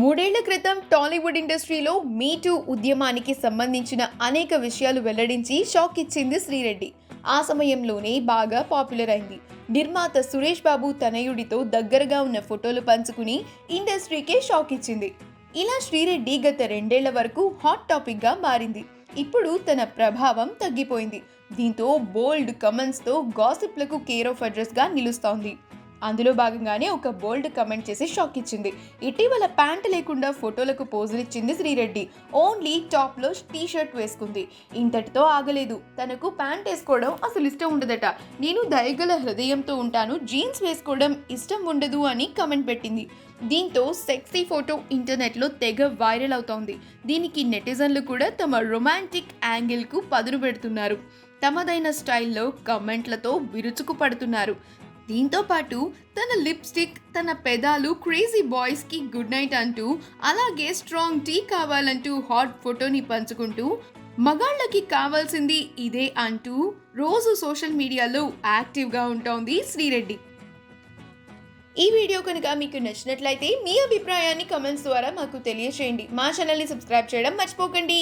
మూడేళ్ళ క్రితం టాలీవుడ్ ఇండస్ట్రీలో మీ టూ ఉద్యమానికి సంబంధించిన అనేక విషయాలు వెల్లడించి షాక్ ఇచ్చింది శ్రీరెడ్డి. ఆ సమయంలోనే బాగా పాపులర్ అయింది. నిర్మాత సురేష్ బాబు తనయుడితో దగ్గరగా ఉన్న ఫోటోలు పంచుకుని ఇండస్ట్రీకే షాక్ ఇచ్చింది. ఇలా శ్రీరెడ్డి గత రెండేళ్ళ వరకు హాట్ టాపిక్గా మారింది. ఇప్పుడు తన ప్రభావం తగ్గిపోయింది. దీంతో బోల్డ్ కమెంట్స్తో గాసిప్లకు కేర్ ఆఫ్ అడ్రస్గా నిలుస్తోంది. అందులో భాగంగానే ఒక బోల్డ్ కమెంట్ చేసి షాక్ ఇచ్చింది. ఇటీవల ప్యాంట్ లేకుండా ఫోటోలకు పోజులు ఇచ్చింది శ్రీరెడ్డి. ఓన్లీ టాప్లో టీ షర్ట్ వేసుకుంది. ఇంతటితో ఆగలేదు. తనకు ప్యాంట్ వేసుకోవడం అసలు ఇష్టం ఉండదట. నేను దయగల హృదయంతో ఉంటాను. జీన్స్ వేసుకోవడం ఇష్టం ఉండదు అని కమెంట్ పెట్టింది. దీంతో సెక్సీ ఫోటో ఇంటర్నెట్లో తెగ వైరల్ అవుతోంది. దీనికి నెటిజన్లు కూడా తమ రొమాంటిక్ యాంగిల్కు పదును పెడుతున్నారు. తమదైన స్టైల్లో కమెంట్లతో విరుచుకు పడుతున్నారు దీంతో పాటు తన లిప్స్టిక్ తన పెదాలు క్రేజీ బాయ్స్కి గుడ్ నైట్ అంటూ అలాగే స్ట్రాంగ్ టీ కావాలంటూ హాట్ ఫోటోని పంచుకుంటూ మగాళ్ళకి కావాల్సింది ఇదే అంటూ రోజు సోషల్ మీడియాలో యాక్టివ్గా ఉంటోంది శ్రీరెడ్డి. ఈ వీడియో కనుక మీకు నచ్చినట్లయితే మీ అభిప్రాయాన్ని కమెంట్స్ ద్వారా మాకు తెలియచేయండి. మా ఛానల్ని సబ్స్క్రైబ్ చేయడం మర్చిపోకండి.